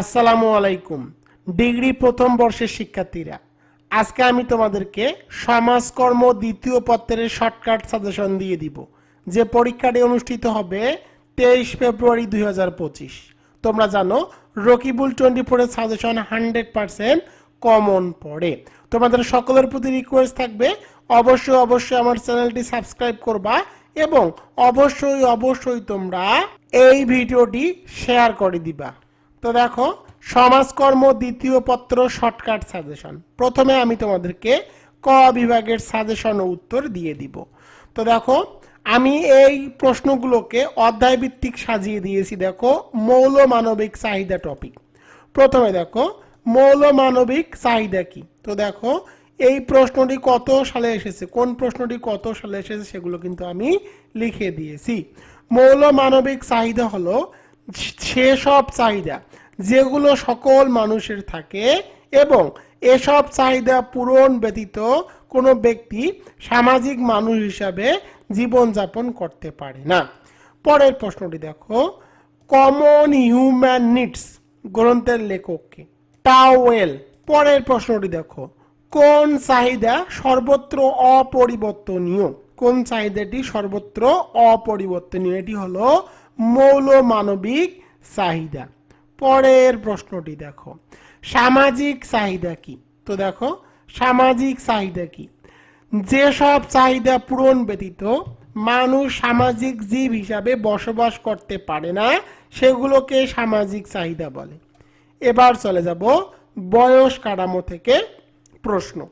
আসসালামু আলাইকুম, ডিগ্রি প্রথম বর্ষের শিক্ষার্থীরা। আজকে আমি তোমাদেরকে সমাজকর্ম দ্বিতীয় পত্রের শর্টকাট সাজেশন দিয়ে দিব, যে পরীক্ষাটি অনুষ্ঠিত হবে তেইশ ফেব্রুয়ারি দুই হাজার পঁচিশ। তোমরা জানো, রকিবুল টোয়েন্টি ফোরের সাজেশন হান্ড্রেড পার্সেন্ট কমন পড়ে। তোমাদের সকলের প্রতি রিকোয়েস্ট থাকবে, অবশ্যই অবশ্যই আমার চ্যানেলটি সাবস্ক্রাইব করবা এবং অবশ্যই অবশ্যই তোমরা এই ভিডিওটি শেয়ার করে দিবা। তো দেখো, সমাজকর্ম দ্বিতীয় পত্র শর্টকাট সাজেশন প্রথমে আমি তোমাদেরকে ক বিভাগের সাজেশন ও উত্তর দিয়ে দিব। তো দেখো, আমি এই প্রশ্নগুলোকে অধ্যায় ভিত্তিক সাজিয়ে দিয়েছি, দেখো, মৌল মানবিক চাহিদা টপিক প্রথমে দেখো, মৌল মানবিক চাহিদা কি? তো দেখো, এই প্রশ্নটি কত সালে এসেছে, কোন প্রশ্নটি কত সালে এসেছে সেগুলো কিন্তু আমি লিখে দিয়েছি। মৌল মানবিক চাহিদা হলো সেসব চাহিদা। যেগুলো সকল মানুষের থাকে এবং এসব চাহিদা পূরণ ব্যতীত কোনো ব্যক্তি সামাজিক মানুষ হিসাবে জীবনযাপন করতে পারে না। পরের প্রশ্নটি দেখো কমন হিউম্যান নিডস গ্রন্থের লেখককে টাওয়েল পরের প্রশ্নটি দেখো, কোন চাহিদা সর্বত্র অপরিবর্তনীয়? কোন চাহিদাটি সর্বত্র অপরিবর্তনীয়? এটি হলো মৌল মানবিক চাহিদা। পরের প্রশ্নটি দেখো। সামাজিক চাহিদা কি? তো দেখো, সামাজিক চাহিদা কি? যেসব চাহিদা পূরণ ব্যতীত মানুষ সামাজিক জীব হিসাবে বসবাস করতে পারে না, সেগুলোকে সামাজিক চাহিদা বলে। এবার চলে যাব বয়স কাঠামো থেকে প্রশ্ন।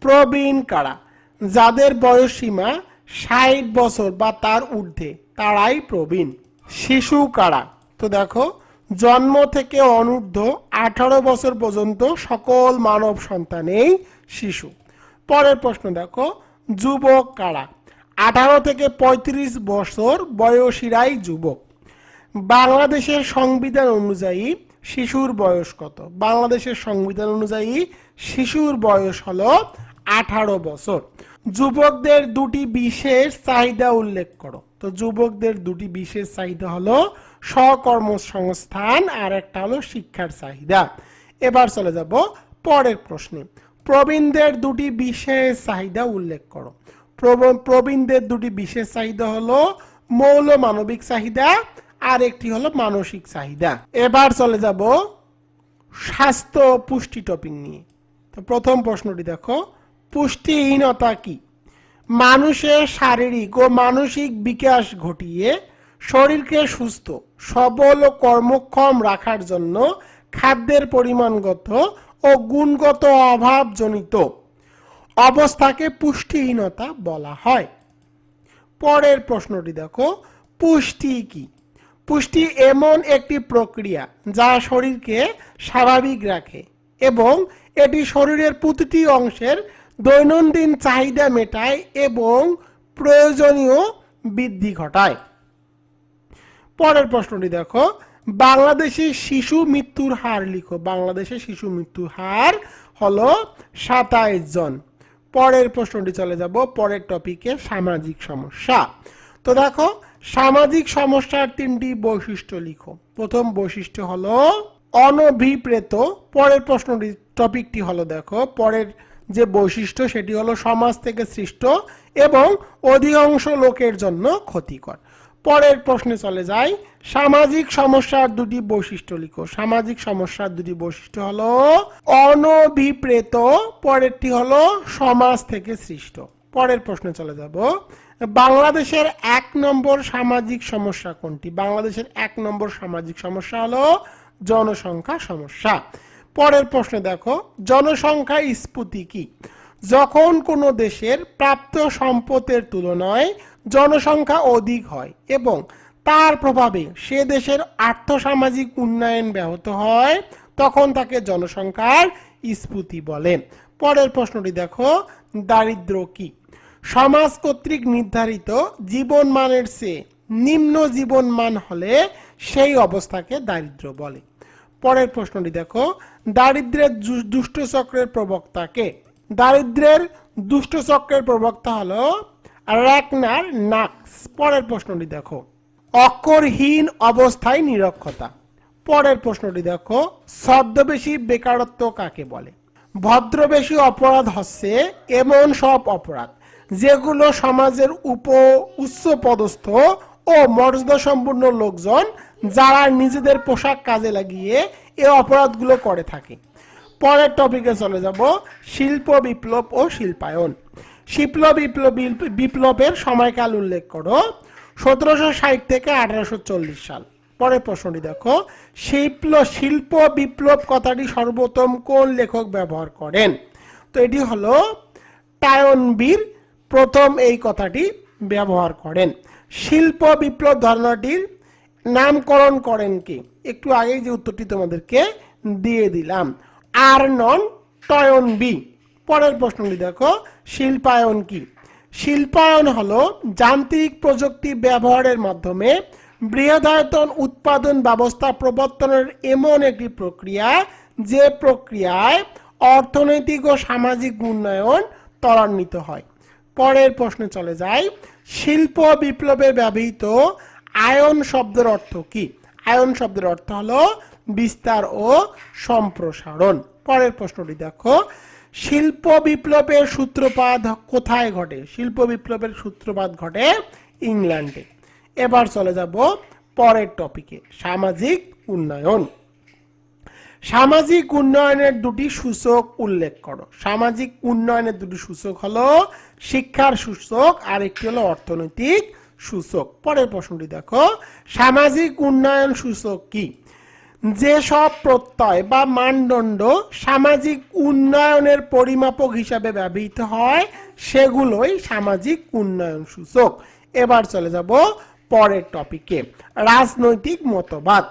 প্রবীণ কারা? যাদের বয়স সীমা ষাট বছর বা তার ঊর্ধ্বে, তারাই প্রবীণ। শিশু কারা? তো দেখো জন্ম থেকে অনূর্ধ্ব আঠারো বছর পর্যন্ত সকল মানব সন্তানেই শিশু। পরের প্রশ্ন দেখো, যুবক কারা? আঠারো থেকে ৩৫ বছর বয়সীরাই যুবক। বাংলাদেশের সংবিধান অনুযায়ী শিশুর বয়স কত? বাংলাদেশের সংবিধান অনুযায়ী শিশুর বয়স হলো আঠারো বছর। যুবকদের দুটি বিশেষ চাহিদা উল্লেখ করো। তো যুবকদের দুটি বিশেষ চাহিদা হলো স্বকর্মসংস্থান আর একটা হলো শিক্ষার চাহিদা। এবার চলে যাব পরের প্রশ্নে। প্রবীণদের দুটি বিশেষ চাহিদা উল্লেখ করো। প্রব- প্রবীণদের দুটি বিশেষ চাহিদা হলো মৌল মানবিক চাহিদা, আর একটি হলো মানসিক চাহিদা। এবার চলে যাব স্বাস্থ্য পুষ্টি টপিক নিয়ে। তো প্রথম প্রশ্নটি দেখো, পুষ্টিহীনতা কি? মানুষের শারীরিক ও মানসিক বিকাশ ঘটিয়ে শরীরকে সুস্থ, সবল ও কর্মক্ষম রাখার জন্য খাদ্যের পরিমাণগত ও গুণগত অভাবজনিত অবস্থাকে পুষ্টিহীনতা বলা হয়। পরের প্রশ্নটি দেখো, পুষ্টি কি? পুষ্টি এমন একটি প্রক্রিয়া যা শরীরকে স্বাভাবিক রাখে এবং এটি শরীরের প্রতিটি অংশের দৈনন্দিন চাহিদা মেটায় এবং প্রয়োজনীয় বৃদ্ধি ঘটায়। পরের প্রশ্নটি দেখো। বাংলাদেশের শিশু মৃত্যুর হার লিখো। বাংলাদেশের শিশু মৃত্যুর হার হলো সাতাইশ জন। পরের প্রশ্নটি চলে যাব পরের টপিকে সামাজিক সমস্যা। তো দেখো, সামাজিক সমস্যার তিনটি বৈশিষ্ট্য লিখো। প্রথম বৈশিষ্ট্য হলো অনভিপ্রেত। পরের প্রশ্নটি টপিকটি হলো দেখো, পরের যে বৈশিষ্ট্য সেটি হলো সমাজ থেকে সৃষ্ট এবং অধিকাংশ লোকের জন্য ক্ষতিকর। পরের প্রশ্নে চলে যাই। সামাজিক সমস্যার দুটি বৈশিষ্ট্য লিখো। সামাজিক সমস্যার দুটি বৈশিষ্ট্য হলো অনভিপ্রেত, পরেরটি হলো সমাজ থেকে সৃষ্ট। পরের প্রশ্নে চলে যাব। বাংলাদেশের এক নম্বর সামাজিক সমস্যা কোনটি? বাংলাদেশের এক নম্বর সামাজিক সমস্যা হলো জনসংখ্যা সমস্যা। পরের প্রশ্নে দেখো, জনসংখ্যা স্ফুতি কি? যখন কোনো দেশের প্রাপ্ত সম্পদের তুলনায় জনসংখ্যা অধিক হয় এবং তার প্রভাবে সে দেশের আর্থসামাজিক উন্নয়ন ব্যাহত হয়, তখন তাকে জনসংখ্যার স্ফুতি বলে। পরের প্রশ্নটি দেখো দারিদ্র কি? সমাজ কর্তৃক নির্ধারিত জীবনমানের চেয়ে নিম্ন জীবনমান হলে সেই অবস্থাকে দারিদ্র বলে। পরের প্রশ্নটি দেখো। দারিদ্রের দুষ্ট চক্রের প্রবক্তাকে দারিদ্রের দুষ্ট চক্রের প্রবক্তা হলো র্যাকনার নাক্স। পরের প্রশ্নটি দেখো। অক্ষরহীন অবস্থায় নিরক্ষতা। পরের প্রশ্নটি দেখো। ছদ্মবেশী বেকারত্ব কাকে বলে? ভদ্রবেশী অপরাধ হচ্ছে এমন সব অপরাধ যেগুলো সমাজের উপ উচ্চ পদস্থ ও মর্যাদা সম্পূর্ণ লোকজন যারা নিজেদের পোশাক কাজে লাগিয়ে এই অপরাধগুলো করে থাকে। পরের টপিকে চলে যাব, শিল্প বিপ্লব ও শিল্পায়ন। শিল্প বিপ্লব, বিপ্লবের সময়কাল উল্লেখ করো, সতেরোশো ষাট থেকে আঠারোশো চল্লিশ সাল। পরের প্রশ্নটি দেখো, শিল্প শিল্প বিপ্লব কথাটি সর্বোত্তম কোন লেখক ব্যবহার করেন? তো এটি হলো, টায়নবীর প্রথম এই কথাটি ব্যবহার করেন। শিল্প বিপ্লব ধারণাটির নামকরণ করেন কি? একটু আগেই যে উত্তরটি তোমাদেরকে দিয়ে দিলাম। আর নন টয়ন বি পরের প্রশ্নটি দেখো, শিল্পায়ন কি? শিল্পায়ন হলো যান্ত্রিক প্রযুক্তি ব্যবহারের মাধ্যমে বৃহদায়তন উৎপাদন ব্যবস্থা প্রবর্তনের এমন একটি প্রক্রিয়া, যে প্রক্রিয়ায় অর্থনৈতিক ও সামাজিক উন্নয়ন ত্বরান্বিত হয়। পরের প্রশ্নে চলে যায় শিল্প বিপ্লবে ব্যবহৃত আয়ন শব্দের অর্থ কি? আয়ন শব্দের অর্থ হলো বিস্তার ও সম্প্রসারণ। পরের প্রশ্নটি দেখো। শিল্প বিপ্লবের সূত্রপাত কোথায় ঘটে? শিল্প বিপ্লবের সূত্রপাত ঘটে ইংল্যান্ডে। এবার চলে যাব পরের টপিকে সামাজিক উন্নয়ন। সামাজিক উন্নয়নের দুটি সূচক উল্লেখ করো। সামাজিক উন্নয়নের দুটি সূচক হলো শিক্ষার সূচক আর একটি হলো অর্থনৈতিক সূচক। পরের প্রশ্নটি দেখো, সামাজিক উন্নয়ন সূচক কি? যেসব প্রত্যয় বা মানদণ্ড সামাজিক উন্নয়নের পরিমাপক হিসাবে ব্যবহৃত হয়, সেগুলোই সামাজিক উন্নয়ন সূচক। এবার চলে যাব পরের টপিকে রাজনৈতিক মতবাদ।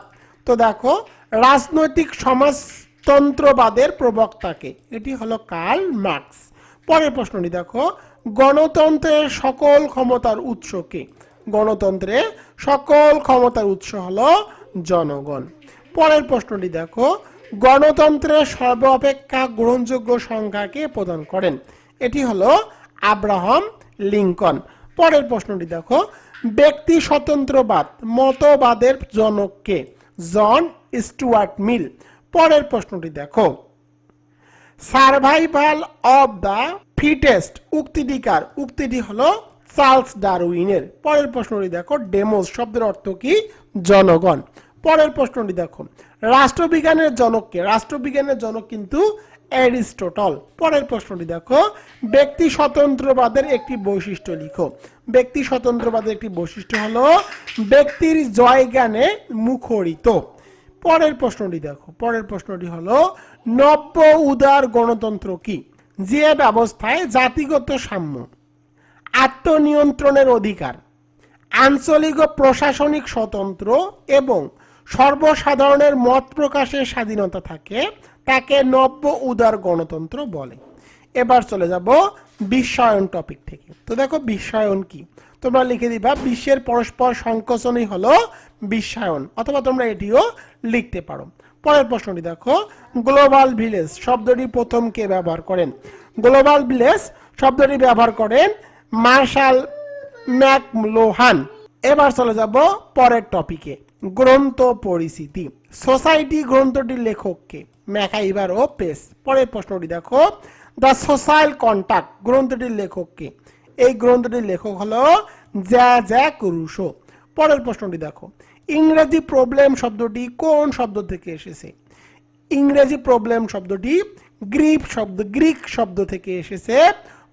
তো দেখো রাজনৈতিক সমাজতন্ত্রবাদের প্রবক্তাকে। এটি হলো কার্ল মার্কস। পরের প্রশ্নটি দেখো। গণতন্ত্রের সকল ক্ষমতার উৎস উৎসকে। গণতন্ত্রের সকল ক্ষমতার উৎস হলো জনগণ। পরের প্রশ্নটি দেখো। গণতন্ত্রের সর্বাপেক্ষা গ্রহণযোগ্য সংখ্যাকে প্রদান করেন? এটি হলো আব্রাহাম লিঙ্কন। পরের প্রশ্নটি দেখো। ব্যক্তি স্বতন্ত্রবাদ মতবাদের জনককে জন স্টুয়ার্ট মিল। পরের প্রশ্নটি দেখো। সার্ভাইভাল অব দ্য ফিটেস্ট উক্তিটিকার উক্তিটি হলো চার্লস ডারউইনের। পরের প্রশ্নটি দেখো, ডেমোস শব্দের অর্থ কি? জনগণ। পরের প্রশ্নটি দেখো, রাষ্ট্রবিজ্ঞানের জনককে রাষ্ট্রবিজ্ঞানের জনক কিন্তু অ্যারিস্টোটল। পরের প্রশ্নটি দেখো, ব্যক্তি স্বতন্ত্রবাদের একটি বৈশিষ্ট্য লিখো। ব্যক্তি স্বতন্ত্রবাদের একটি বৈশিষ্ট্য হলো ব্যক্তির জয়জ্ঞানে মুখরিত। পরের প্রশ্নটি দেখো। পরের প্রশ্নটি হলো, নব্য উদার গণতন্ত্র কি? যে ব্যবস্থায় জাতিগত সাম্য, আত্মনিয়ন্ত্রণের অধিকার, আঞ্চলিক ও প্রশাসনিক স্বতন্ত্র এবং সর্বসাধারণের মত প্রকাশের স্বাধীনতা থাকে, তাকে নব্য উদার গণতন্ত্র বলে। এবার চলে যাব বিশ্বায়ন টপিক থেকে। তো দেখো বিশ্বায়ন কি? তোমরা লিখে দিবা, বিশ্বের পরস্পর সংকোচনই হলো বিশ্বায়ন অথবা তোমরা এটিও লিখতে পারো। পরের প্রশ্নটি দেখো গ্লোবাল ভিলেজ শব্দটি প্রথম কে ব্যবহার করেন? গ্লোবাল ভিলেজ শব্দটি ব্যবহার করেন মার্শাল ম্যাকলোহান এবার চলে যাব পরের টপিকে গ্রন্থ পরিচিতি। সোসাইটি গ্রন্থটির লেখককে ম্যাকাইবার ও পেস। পরের প্রশ্নটি দেখো দ্য সোশ্যাল কন্ট্যাক্ট গ্রন্থটির লেখককে এই গ্রন্থটির লেখক হলো জ্যা জ্যাক রুশো পরের প্রশ্নটি দেখো। ইংরেজি প্রবলেম শব্দটি কোন শব্দ থেকে এসেছে? ইংরেজি প্রবলেম শব্দটি গ্রিক শব্দ গ্রিক শব্দ থেকে এসেছে।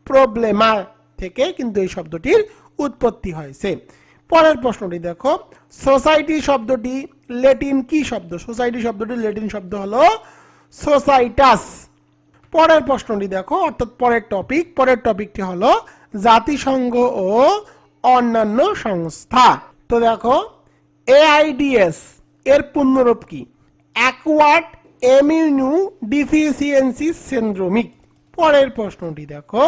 প্রবলেমা থেকে কিন্তু এই শব্দটির উৎপত্তি হয়েছে। পরের প্রশ্নটি দেখো। সোসাইটি শব্দটি লেটিন কি শব্দ? সোসাইটি শব্দটি লেটিন শব্দ হলো সোসাইটাস পরের প্রশ্নটি দেখো, অর্থাৎ পরের টপিক পরের টপিকটি হলো জাতিসংঘ ও অন্যান্য সংস্থা। তো দেখো এআইডিএস এর পূর্ণরূপ কি? অ্যাকওয়ার্ড এমিউনু ডিফিসিয়েন্সি সিন্ড্রোমিক পরের প্রশ্নটি দেখো,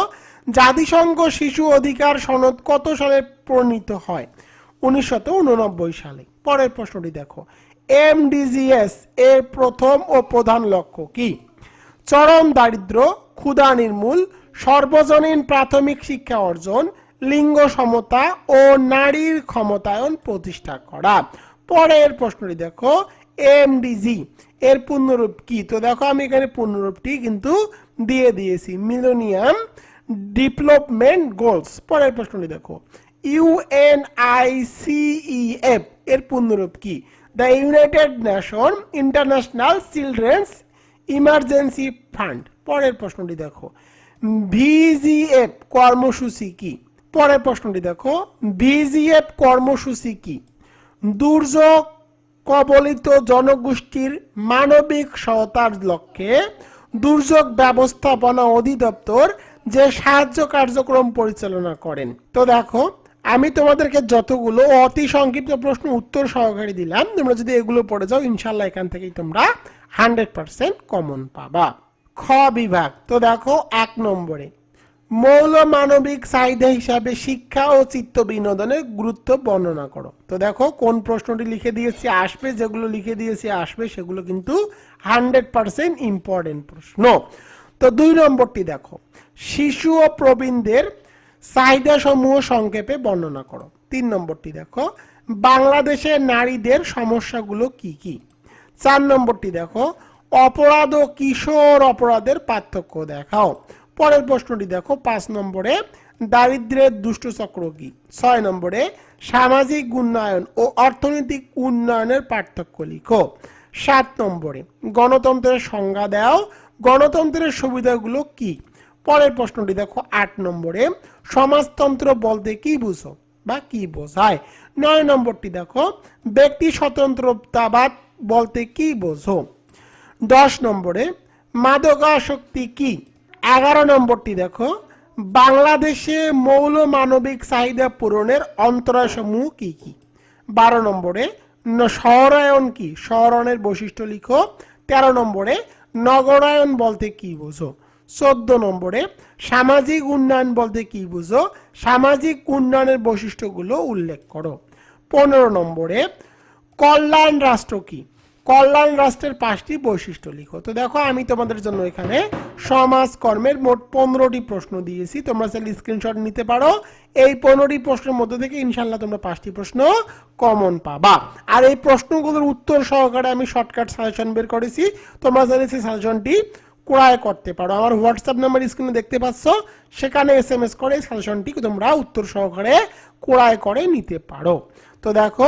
জাতিসংঘ শিশু অধিকার সনদ কত সালে প্রণীত হয়? উননব্বই সালে। পরের প্রশ্নটি দেখো এমডিজিএস এর প্রথম ও প্রধান লক্ষ্য কি? চরম দারিদ্র ক্ষুধা নির্মূল সর্বজনীন প্রাথমিক শিক্ষা অর্জন, লিঙ্গ সমতা ও নারীর ক্ষমতায়ন প্রতিষ্ঠা করা। পরের প্রশ্নটি দেখো, এমডিজি, এর পূর্ণরূপ কি? তো দেখো, আমি এখানে পূর্ণরূপটি কিন্তু দিয়ে দিয়েছি। মিলোনিয়াম ডেভেলপমেন্ট গোলস পরের প্রশ্নটি দেখো ইউএনআইসিইএফ এর পূর্ণরূপ কি? The United Nation International Children's Emergency Fund পরের প্রশ্নটি দেখো। ভিজিএফ কর্মসূচি কি? পরের প্রশ্নটি দেখো। ভিজিএফ কর্মসূচি কি? দুর্যোগ কবলিত জনগোষ্ঠীর মানবিক সহায়তার লক্ষ্যে দুর্যোগ ব্যবস্থাপনা অধিদপ্তর যে সাহায্য কার্যক্রম পরিচালনা করেন। তো দেখো, আমি তোমাদেরকে যতগুলো অতি সংক্ষিপ্ত প্রশ্ন উত্তর সহকারে দিলাম, তোমরা যদি এগুলো পড়ে যাও ইনশাল্লাহ এখান থেকেই তোমরা হান্ড্রেড পার্সেন্ট কমন পাবা। খ বিভাগ, তো দেখো এক নম্বরে মৌল মানবিক চাহিদা হিসাবে শিক্ষা ও চিত্ত বিনোদনের গুরুত্ব বর্ণনা করো। তো দেখো কোন প্রশ্নটি লিখে দিয়েছি, আসবে, যেগুলো লিখে দিয়েছি, আসবে, সেগুলো কিন্তু হান্ড্রেড পার্সেন্ট ইম্পর্টেন্ট প্রশ্ন। তো দুই নম্বরটি দেখো, শিশু ও প্রবীণদের চাহিদা সমূহ সংক্ষেপে বর্ণনা করো। তিন নম্বরটি দেখো, বাংলাদেশের নারীদের সমস্যাগুলো কি কি? চার নম্বরটি দেখো, অপরাধ ও কিশোর অপরাধের পার্থক্য দেখাও। পরের প্রশ্নটি দেখো, পাঁচ নম্বরে দারিদ্র্যের দুষ্ট চক্র কি? ছয় নম্বরে সামাজিক উন্নয়ন ও অর্থনৈতিক উন্নয়নের পার্থক্য লিখো। সাত নম্বরে গণতন্ত্রের সংজ্ঞা দাও, গণতন্ত্রের সুবিধাগুলো কি? পরের প্রশ্নটি দেখো, আট নম্বরে সমাজতন্ত্র বলতে কি বুঝো বা কি বোঝায়? নয় নম্বরটি দেখো, ব্যক্তি স্বতন্ত্রতাবাদ বলতে কি বোঝো? দশ নম্বরে, মাদকাসক্তি কি? এগারো নম্বরটি দেখো, বাংলাদেশে মৌল মানবিক চাহিদা পূরণের অন্তরাসমূহ কি কি? বারো নম্বরে শহরায়ন কি? শহরায়নের বৈশিষ্ট্য লিখো। তেরো নম্বরে, নগরায়ন বলতে কি বোঝো? চোদ্দ নম্বরে, সামাজিক উন্নয়ন বলতে কি বুঝো? সামাজিক উন্নয়নের বৈশিষ্ট্যগুলো উল্লেখ করো। পনেরো নম্বরে কল্যাণ রাষ্ট্র কি? কল্যাণ রাষ্ট্রের পাঁচটি বৈশিষ্ট্য লিখো। তো দেখো, আমি তোমাদের জন্য এখানে সমাজ কর্মের মোট পনেরোটি প্রশ্ন দিয়েছি। তোমরা চাইলে স্ক্রিনশট নিতে পারো। এই পনেরোটি প্রশ্নের মধ্যে থেকে ইনশাল্লাহ তোমরা পাঁচটি প্রশ্ন কমন পাবা। আর এই প্রশ্নগুলোর উত্তর সহকারে আমি শর্টকাট সাজেশন বের করেছি। তোমরা চাইলে সেই সাজেশনটি ক্রয় করতে পারো। আমার হোয়াটসঅ্যাপ নাম্বার স্ক্রিনে দেখতে পাচ্ছ। সেখানে এস এম এস করে সাজেশনটি তোমরা উত্তর সহকারে ক্রয় করে নিতে পারো। তো দেখো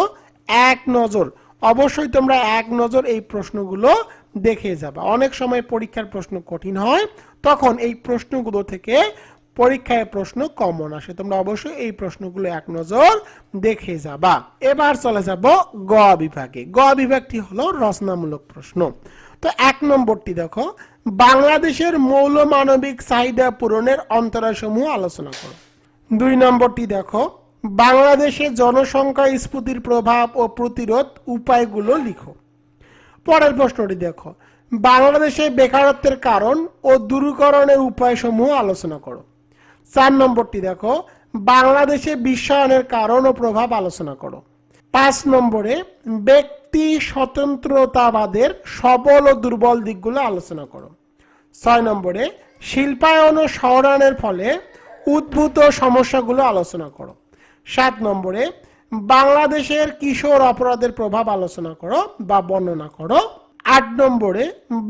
এক নজর। অবশ্যই তোমরা এক নজর এই প্রশ্নগুলো দেখে যাবা। অনেক সময় পরীক্ষার প্রশ্ন কঠিন হয়, তখন এই প্রশ্নগুলো থেকে পরীক্ষায় প্রশ্ন কমন আসে। তোমরা অবশ্যই এই প্রশ্নগুলো এক নজর দেখে যাবা। এবার চলে যাব গ বিভাগে। গ বিভাগটি হলো রচনামূলক প্রশ্ন। তো এক নম্বরটি দেখো। বাংলাদেশের মৌল মানবিক চাহিদা পূরণের অন্তরাসমূহ আলোচনা করো। দুই নম্বরটি দেখো। বাংলাদেশে জনসংখ্যা স্ফুতির প্রভাব ও প্রতিরোধ উপায়গুলো লিখো। পরের প্রশ্নটি দেখো। বাংলাদেশে বেকারত্বের কারণ ও দূরীকরণের উপায়সমূহ আলোচনা করো। চার নম্বরটি দেখো। বাংলাদেশে বিশ্বায়নের কারণ ও প্রভাব আলোচনা করো। পাঁচ নম্বরে, ব্যক্তি স্বতন্ত্রতাবাদের সবল ও দুর্বল দিকগুলো আলোচনা করো। ছয় নম্বরে, শিল্পায়ন ও শহরায়নের ফলে উদ্ভূত সমস্যাগুলো আলোচনা করো। সাত নম্বরে, বাংলাদেশের কিশোর অপরাধের প্রভাব আলোচনা করো বা বর্ণনা করো। আট নম্বরে,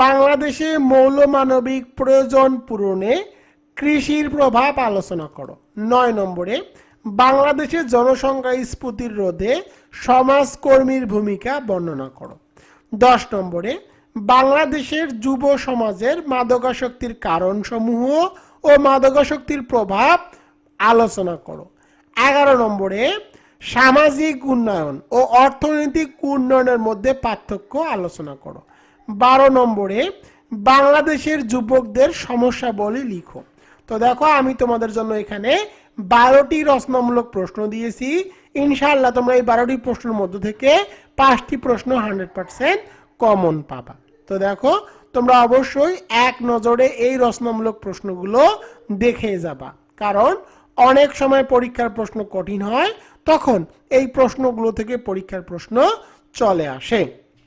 বাংলাদেশে মৌলমানবিক প্রয়োজন পূরণে কৃষির প্রভাব আলোচনা করো। নয় নম্বরে বাংলাদেশের জনসংখ্যা স্ফুতির রোধে সমাজকর্মীর ভূমিকা বর্ণনা করো। দশ নম্বরে, বাংলাদেশের যুব সমাজের মাদকাসক্তির কারণসমূহ ও মাদকাসক্তির প্রভাব আলোচনা করো। এগারো নম্বরে সামাজিক উন্নয়ন ও অর্থনৈতিক উন্নয়নের মধ্যে পার্থক্য আলোচনা করো। বারো নম্বরে বাংলাদেশের যুবকদের সমস্যা বলে লিখো। তো দেখো, আমি তোমাদের জন্য এখানে বারোটি রচনামূলক প্রশ্ন দিয়েছি। ইনশাআল্লাহ তোমরা এই বারোটি প্রশ্নের মধ্য থেকে পাঁচটি প্রশ্ন হান্ড্রেড পার্সেন্ট কমন পাবা। তো দেখো, তোমরা অবশ্যই এক নজরে এই রচনামূলক প্রশ্নগুলো দেখে যাবা। কারণ অনেক সময় পরীক্ষার প্রশ্ন কঠিন হয়, তখন এই প্রশ্নগুলো থেকে পরীক্ষার প্রশ্ন চলে আসে।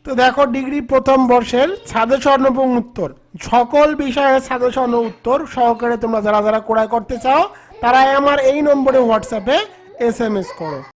তো দেখো ডিগ্রি প্রথম বর্ষের ছাদে এবং উত্তর। সকল বিষয়ে ছাদে স্বর্ণ, উত্তর সহকারে তোমরা যারা যারা ক্রয় করতে চাও তারা আমার এই নম্বরে হোয়াটসঅ্যাপে এস এম এস করো।